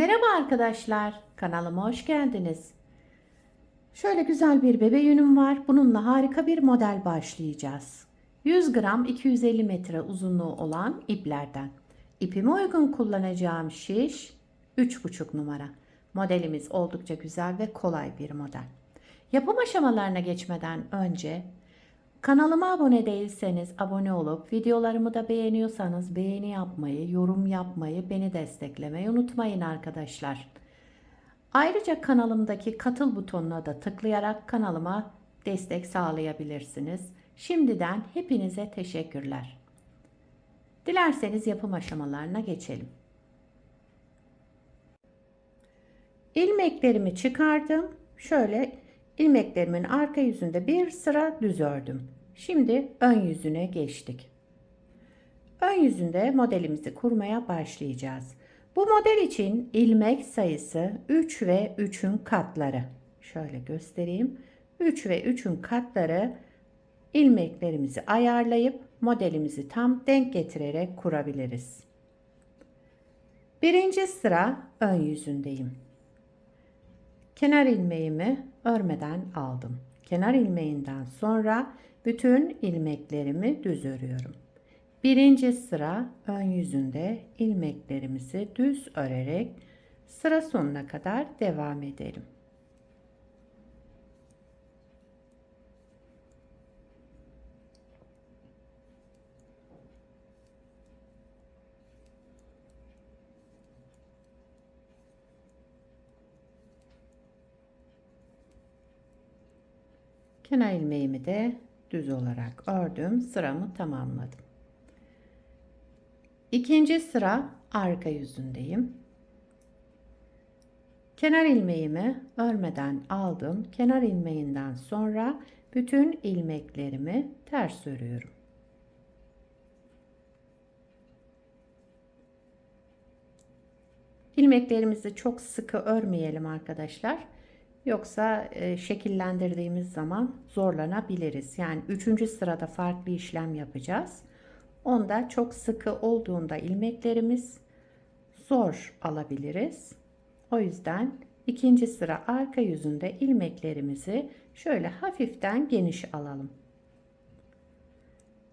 Merhaba arkadaşlar, kanalıma hoş geldiniz. Şöyle güzel bir bebe yünüm var. Bununla harika bir model başlayacağız. 100 gram 250 metre uzunluğu olan iplerden. İpime uygun kullanacağım şiş 3,5 numara. Modelimiz oldukça güzel ve kolay bir model. Yapım aşamalarına geçmeden önce Kanalıma abone değilseniz abone olup videolarımı da beğeniyorsanız beğeni yapmayı, yorum yapmayı, beni desteklemeyi unutmayın arkadaşlar. Ayrıca kanalımdaki katıl butonuna da tıklayarak kanalıma destek sağlayabilirsiniz. Şimdiden hepinize teşekkürler. Dilerseniz yapım aşamalarına geçelim. İlmeklerimi çıkardım. Şöyle ilmeklerimin arka yüzünde bir sıra düz ördüm. Şimdi ön yüzüne geçtik. Ön yüzünde modelimizi kurmaya başlayacağız. Bu model için ilmek sayısı 3 ve 3'ün katları. Şöyle göstereyim. 3 ve 3'ün katları ilmeklerimizi ayarlayıp modelimizi tam denk getirerek kurabiliriz. Birinci sıra ön yüzündeyim. Kenar ilmeğimi örmeden aldım. Kenar ilmeğinden sonra bütün ilmeklerimi düz örüyorum. Birinci sıra ön yüzünde ilmeklerimizi düz örerek sıra sonuna kadar devam edelim. Kenar ilmeğimi de düz olarak ördüm. Sıramı tamamladım. İkinci sıra arka yüzündeyim. Kenar ilmeğimi örmeden aldım. Kenar ilmeğinden sonra bütün ilmeklerimi ters örüyorum. İlmeklerimizi çok sıkı örmeyelim arkadaşlar. Yoksa e, şekillendirdiğimiz zaman zorlanabiliriz. Yani üçüncü sırada farklı işlem yapacağız. Onda çok sıkı olduğunda ilmeklerimiz zor alabiliriz. O yüzden ikinci sıra arka yüzünde ilmeklerimizi şöyle hafiften geniş alalım.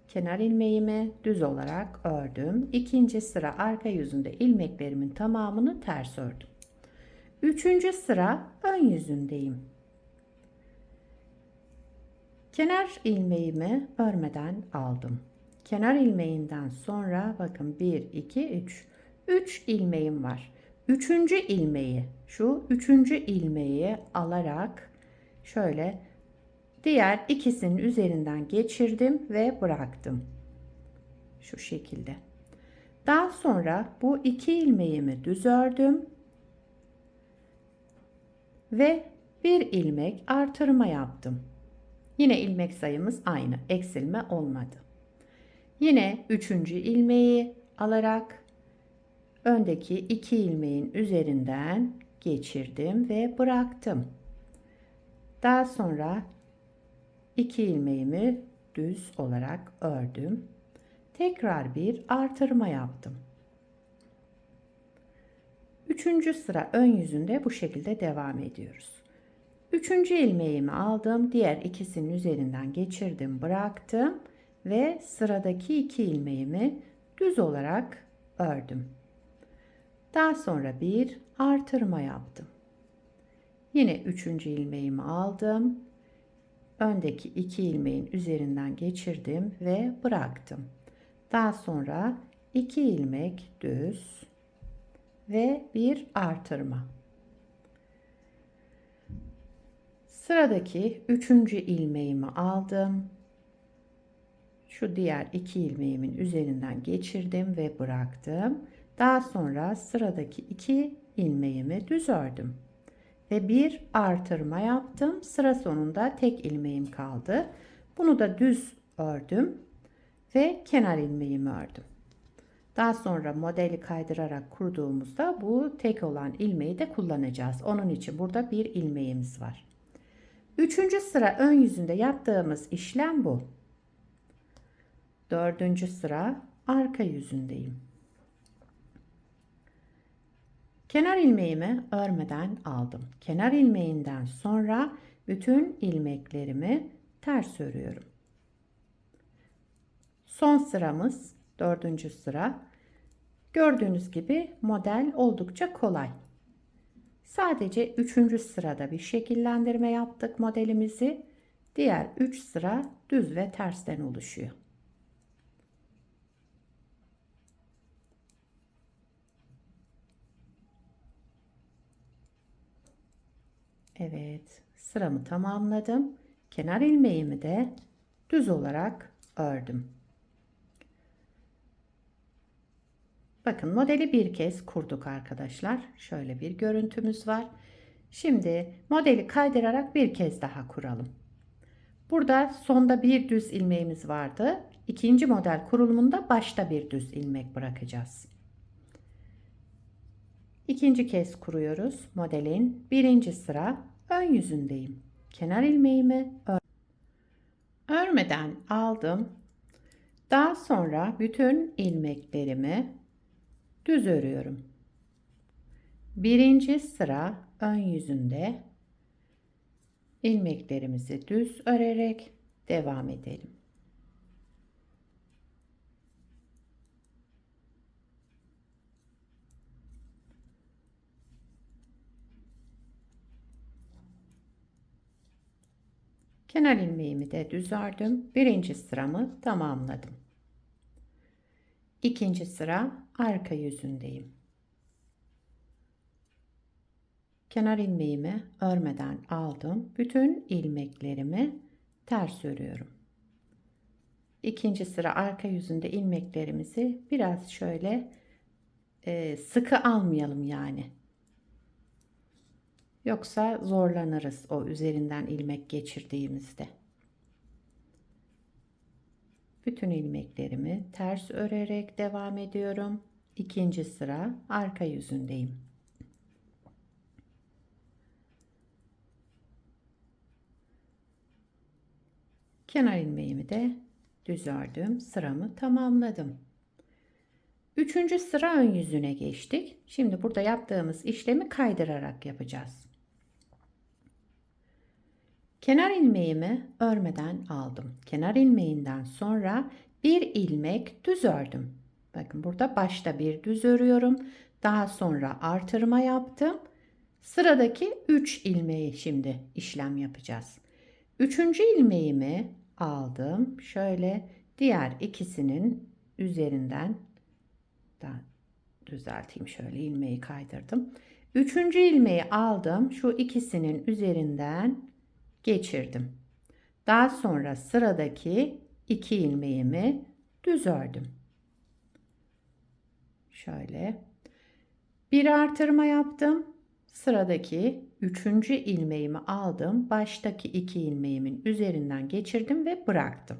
Kenar ilmeğimi düz olarak ördüm. İkinci sıra arka yüzünde ilmeklerimin tamamını ters ördüm. Üçüncü sıra ön yüzündeyim. Kenar ilmeğimi örmeden aldım. Kenar ilmeğinden sonra bakın 1, 2, 3. 3 ilmeğim var. Üçüncü ilmeği şu üçüncü ilmeği alarak şöyle diğer ikisinin üzerinden geçirdim ve bıraktım. Şu şekilde. Daha sonra bu iki ilmeğimi düz ördüm ve bir ilmek artırma yaptım. Yine ilmek sayımız aynı. Eksilme olmadı. Yine üçüncü ilmeği alarak öndeki iki ilmeğin üzerinden geçirdim ve bıraktım. Daha sonra iki ilmeğimi düz olarak ördüm. Tekrar bir artırma yaptım. Üçüncü sıra ön yüzünde bu şekilde devam ediyoruz. Üçüncü ilmeğimi aldım. Diğer ikisinin üzerinden geçirdim, bıraktım ve sıradaki iki ilmeğimi düz olarak ördüm. Daha sonra bir artırma yaptım. Yine üçüncü ilmeğimi aldım. Öndeki iki ilmeğin üzerinden geçirdim ve bıraktım. Daha sonra iki ilmek düz ve bir artırma. Sıradaki üçüncü ilmeğimi aldım. Şu diğer iki ilmeğimin üzerinden geçirdim ve bıraktım. Daha sonra sıradaki iki ilmeğimi düz ördüm. Ve bir artırma yaptım. Sıra sonunda tek ilmeğim kaldı. Bunu da düz ördüm ve kenar ilmeğimi ördüm. Daha sonra modeli kaydırarak kurduğumuzda bu tek olan ilmeği de kullanacağız. Onun için burada bir ilmeğimiz var. Üçüncü sıra ön yüzünde yaptığımız işlem bu. Dördüncü sıra arka yüzündeyim. Kenar ilmeğimi örmeden aldım. Kenar ilmeğinden sonra bütün ilmeklerimi ters örüyorum. Son sıramız dördüncü sıra. Gördüğünüz gibi model oldukça kolay. Sadece üçüncü sırada bir şekillendirme yaptık modelimizi. Diğer üç sıra düz ve tersten oluşuyor. Evet, sıramı tamamladım. Kenar ilmeğimi de düz olarak ördüm. Bakın modeli bir kez kurduk arkadaşlar. Şöyle bir görüntümüz var. Şimdi modeli kaydırarak bir kez daha kuralım. Burada sonda bir düz ilmeğimiz vardı. İkinci model kurulumunda başta bir düz ilmek bırakacağız. İkinci kez kuruyoruz. Modelin birinci sıra ön yüzündeyim. Kenar ilmeğimi ör örmeden aldım. Daha sonra bütün ilmeklerimi düz örüyorum. Birinci sıra ön yüzünde ilmeklerimizi düz örerek devam edelim. Kenar ilmeğimi de düz ördüm. Birinci sıramı tamamladım. İkinci sıra arka yüzündeyim. Kenar ilmeğimi örmeden aldım. Bütün ilmeklerimi ters örüyorum. İkinci sıra arka yüzünde ilmeklerimizi biraz şöyle e, sıkı almayalım yani. Yoksa zorlanırız o üzerinden ilmek geçirdiğimizde. Bütün ilmeklerimi ters örerek devam ediyorum. İkinci sıra arka yüzündeyim. Kenar ilmeğimi de düz ördüm. Sıramı tamamladım. Üçüncü sıra ön yüzüne geçtik. Şimdi burada yaptığımız işlemi kaydırarak yapacağız. Kenar ilmeğimi örmeden aldım. Kenar ilmeğinden sonra bir ilmek düz ördüm. Bakın burada başta bir düz örüyorum. Daha sonra artırma yaptım. Sıradaki 3 ilmeği şimdi işlem yapacağız. Üçüncü ilmeğimi aldım. Şöyle diğer ikisinin üzerinden da düzelteyim şöyle ilmeği kaydırdım. Üçüncü ilmeği aldım. Şu ikisinin üzerinden geçirdim. Daha sonra sıradaki iki ilmeğimi düz ördüm. Şöyle bir artırma yaptım. Sıradaki üçüncü ilmeğimi aldım. Baştaki iki ilmeğimin üzerinden geçirdim ve bıraktım.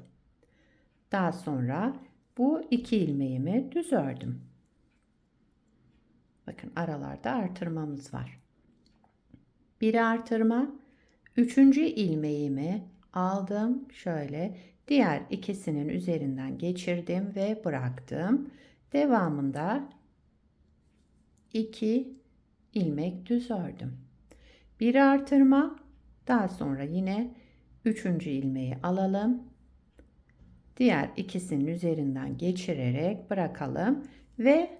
Daha sonra bu iki ilmeğimi düz ördüm. Bakın aralarda artırmamız var. Bir artırma, Üçüncü ilmeğimi aldım. Şöyle diğer ikisinin üzerinden geçirdim ve bıraktım. Devamında iki ilmek düz ördüm. Bir artırma daha sonra yine üçüncü ilmeği alalım. Diğer ikisinin üzerinden geçirerek bırakalım ve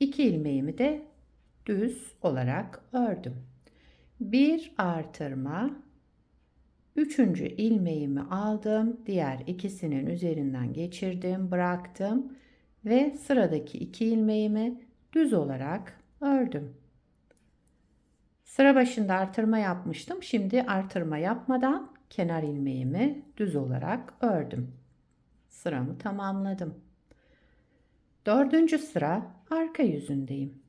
iki ilmeğimi de düz olarak ördüm bir artırma üçüncü ilmeğimi aldım diğer ikisinin üzerinden geçirdim bıraktım ve sıradaki iki ilmeğimi düz olarak ördüm. Sıra başında artırma yapmıştım. Şimdi artırma yapmadan kenar ilmeğimi düz olarak ördüm. Sıramı tamamladım. Dördüncü sıra arka yüzündeyim.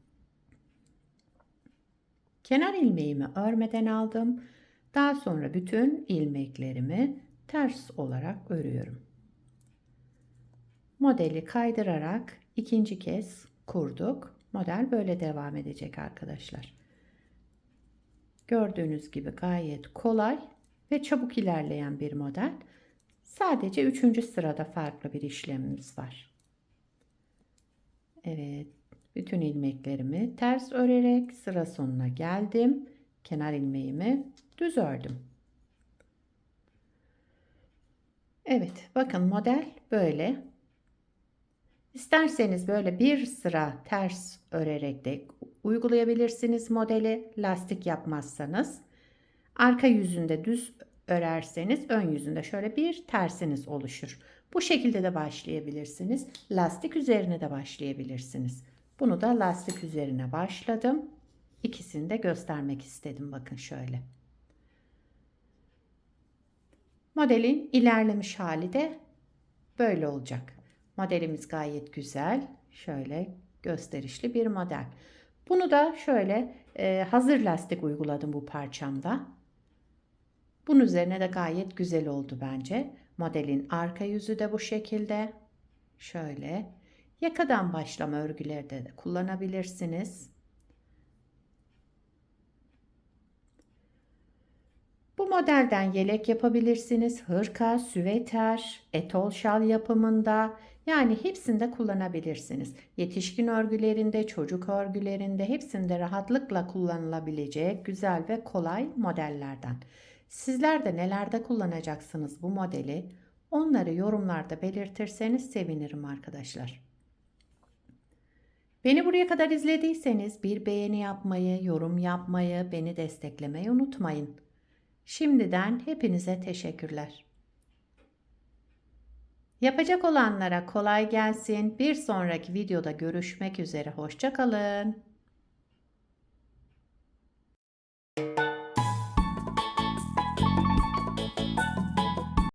Kenar ilmeğimi örmeden aldım. Daha sonra bütün ilmeklerimi ters olarak örüyorum. Modeli kaydırarak ikinci kez kurduk. Model böyle devam edecek arkadaşlar. Gördüğünüz gibi gayet kolay ve çabuk ilerleyen bir model. Sadece üçüncü sırada farklı bir işlemimiz var. Evet, Bütün ilmeklerimi ters örerek sıra sonuna geldim. Kenar ilmeğimi düz ördüm. Evet, bakın model böyle. İsterseniz böyle bir sıra ters örerek de uygulayabilirsiniz modeli. Lastik yapmazsanız. Arka yüzünde düz örerseniz ön yüzünde şöyle bir tersiniz oluşur. Bu şekilde de başlayabilirsiniz. Lastik üzerine de başlayabilirsiniz. Bunu da lastik üzerine başladım. İkisini de göstermek istedim. Bakın şöyle. Modelin ilerlemiş hali de böyle olacak. Modelimiz gayet güzel. Şöyle gösterişli bir model. Bunu da şöyle e, hazır lastik uyguladım bu parçamda. Bunun üzerine de gayet güzel oldu bence. Modelin arka yüzü de bu şekilde. Şöyle yakadan başlama örgülerde de kullanabilirsiniz. Bu modelden yelek yapabilirsiniz. Hırka, süveter, etol şal yapımında yani hepsinde kullanabilirsiniz. Yetişkin örgülerinde, çocuk örgülerinde hepsinde rahatlıkla kullanılabilecek güzel ve kolay modellerden. Sizler de nelerde kullanacaksınız bu modeli? Onları yorumlarda belirtirseniz sevinirim arkadaşlar. Beni buraya kadar izlediyseniz bir beğeni yapmayı, yorum yapmayı, beni desteklemeyi unutmayın. Şimdiden hepinize teşekkürler. Yapacak olanlara kolay gelsin. Bir sonraki videoda görüşmek üzere. Hoşçakalın.